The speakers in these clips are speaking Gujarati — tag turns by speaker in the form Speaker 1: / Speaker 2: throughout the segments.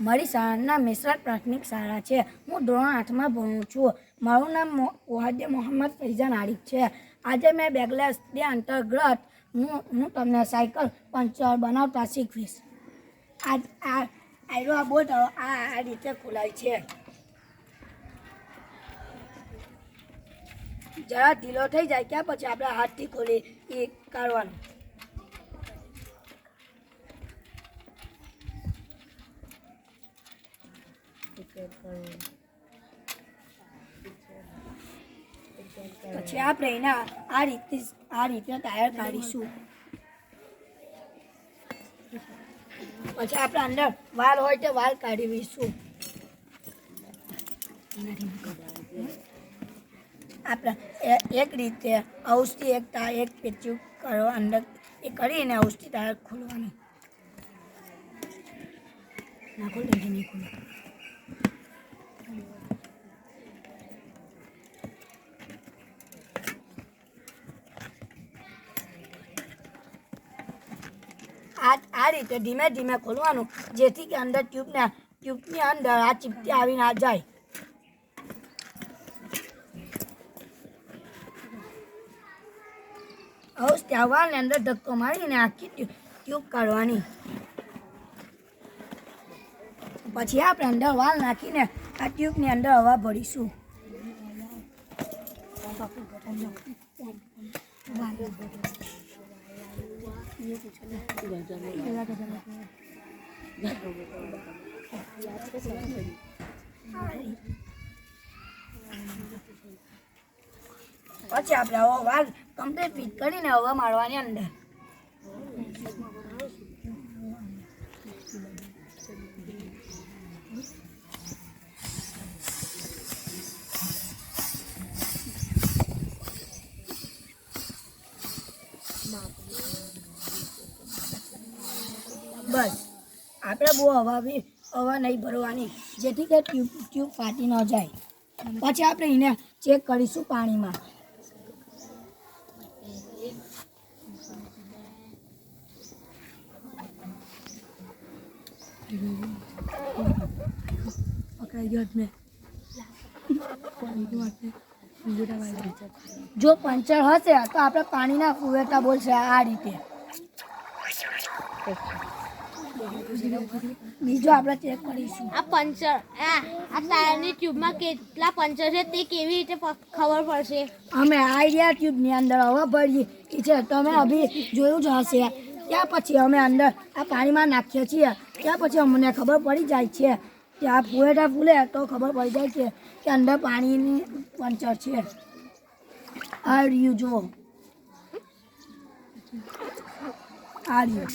Speaker 1: મારી શાળાના મિશ્રા પ્રાથમિક શાળા છે. હું ધોરણ આઠમાં ભણું છું. મારું નામ મો- મોહમ્મદ ફૈઝાન આરિફ છે. આજે મેં બેગલેસ ડે અંતર્ગત હું હું તમને સાયકલ પંચર બનાવતા શીખવીશ. આ, આયરો આ બોટ આ આ રીતે ખોલાય છે. જરા ઢીલો થઈ જાય ત્યાં પછી આપણે હાથથી ખોલી, એ કાઢવાનું પછી આપણે એના આ રીતે આ રીતે ટાયર કાઢીશું. પછી આપણે અંદર વાલ હોય તો વાલ કાઢીશું આપણે એક રીતે ઔષધિ એક ટા એક પેચું કરવા અંદર. એ કરીને ઔષધિ ટાયર ખોલવાનું. ના ખોલ નહીં ખોલો. આ રીતે ધીમે ધીમે ખોલવાનું, જેથી કે અંદર ટ્યુબને ટ્યુબની અંદર આ ચીપટી આવી ના જાય. હવે ત્યાં અંદર ધક્કો મારીને આખી ટ્યુબ કાઢવાની. પછી આપણે અંદર વાલ નાખીને આ ટ્યુબની અંદર હવા ભરીશું. પછી આપણે હવે વાલ કમ્પ્લીટ ફિટ કરીને હવે મારવાની અંદર. બસ. આપણે બહુ હવા બી હવા નહીં ભરવાની. જેથી કે ટ્યુબ ટ્યુબ ફાટી ન જાય. પછી આપણે એને ચેક કરીશું પાણીમાં. પકડાઈ ગયો મેં જો પંચર હશે તો આપણે પાણીના કુવેટા બોલશે આ રીતે. બીજું આપણે ચેક કરીશું.
Speaker 2: આ પંચર આ આ ટાયરની ટ્યુબમાં કેટલા પંચર છે તે કેવી રીતે ખબર પડશે?
Speaker 1: અમે આઈડિયા ટ્યુબની અંદર હવા ભરીએ. છે તમે અભી જોયું જ હશે. ત્યાં પછી અમે અંદર આ પાણીમાં નાખીએ છીએ. ત્યાં પછી અમને ખબર પડી જાય છે કે આ ફૂલેટા ફૂલે તો ખબર પડી જાય છે કે અંદર પાણીની પંચર છે. આ રહ્યું જો. આ રહ્યું.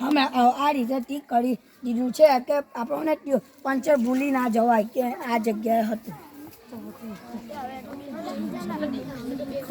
Speaker 1: અમે આ રીતે ટીક કરી દીધું છે કે આપણને પંચર ભૂલી ના જવાય કે આ જગ્યાએ હતું.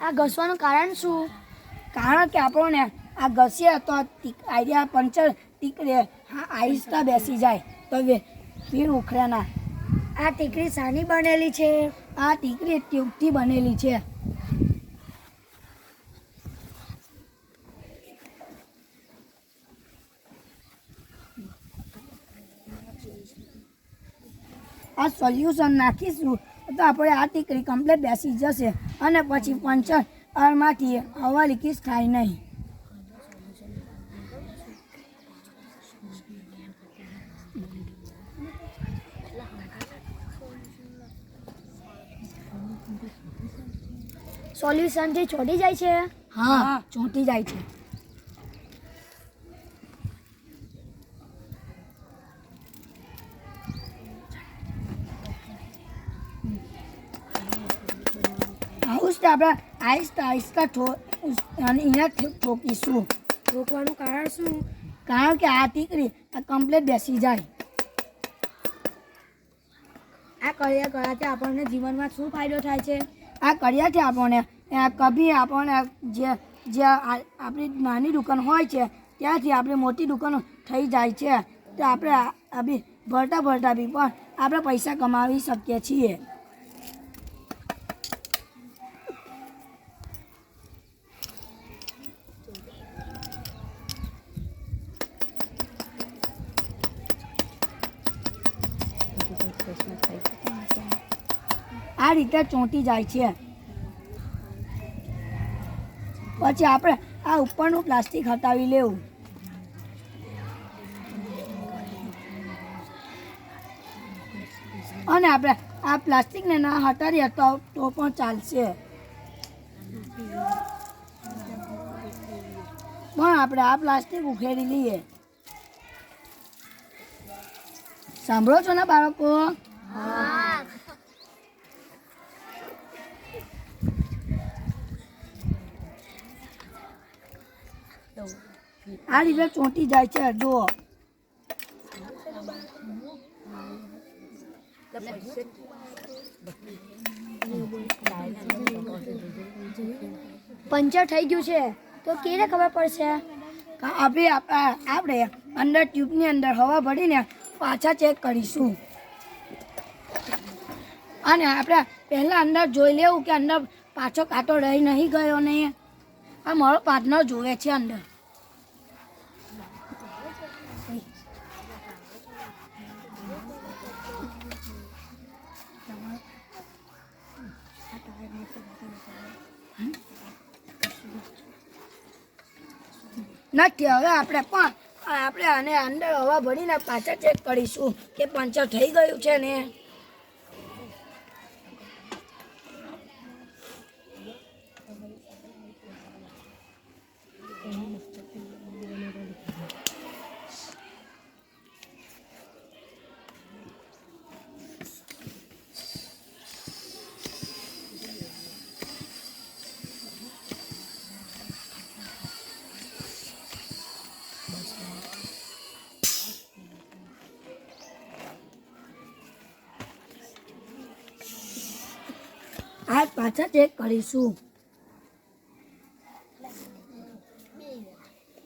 Speaker 1: આ
Speaker 2: ઘસવાનું કારણ શું?
Speaker 1: કારણ કે આપણને આ ઘસીએ તો આઈડિયા પંચર ટીકરે, હા આહિસ્તા બેસી જાય. તો વીર ઉખરે ના આ ટીકરી શાની બનેલી છે? આ ટીકરી ટ્યુબથી બનેલી છે. આ સોલ્યુશન નાખીશું તો આપણે આ ટીકરી કમ્પ્લીટ બેસી જશે અને પછી પંચરમાંથી હવા લીકેજ થાય નહીં.
Speaker 2: સોલ્યુશનથી છોડી જાય છે?
Speaker 1: હા ચોંટી જાય છે. આવું જ આપણે આહિસ્તા આહિસ્તા અહીંયા ઠોકીશું
Speaker 2: રોકવાનું કારણ શું?
Speaker 1: કારણ કે આ ટીકડી આ કમ્પ્લીટ બેસી જાય.
Speaker 2: આ કર્યા કરવાથી આપણને જીવનમાં શું ફાયદો થાય છે?
Speaker 1: આ કર્યાથી આપણને. કભી આપણને જે જે આપણી નાની દુકાન હોય છે, ત્યાંથી આપણી મોટી દુકાન થઈ જાય છે. તો આપણે આ બી ભરતા ભરતા બી પણ આપણે પૈસા કમાવી શકીએ છીએ. આ રીતે ચોંટી જાય છે. પછી આપણે આ ઉપરનું પ્લાસ્ટિક હટાવી લેવું. અને આપણે આ પ્લાસ્ટિકને ના હટાવીએ તો તો પણ ચાલશે. પણ આપણે આ પ્લાસ્ટિક ઉખેડી લઈએ. સાંભળો છો ને બાળકો? આ રીતે ચોંટી જાય છે, જુઓ.
Speaker 2: પંચર થઈ ગયું છે. તો કેને ખબર પડશે?
Speaker 1: આપણે આપણે અંદર ટ્યુબની અંદર હવા ભરીને પાછા ચેક કરીશું. અને આપણે પહેલાં અંદર જોઈ લેવું કે અંદર પાછો કાંટો રહી નહીં ગયો ને. આ મારો પાર્ટનર જોવે છે અંદર. નથી હવે આપણે પણ, આપણે આને અંદર હવા ભરીને પાછા ચેક કરીશું કે પંચર થઈ ગયું છે ને. પાછા ચેક કરીશું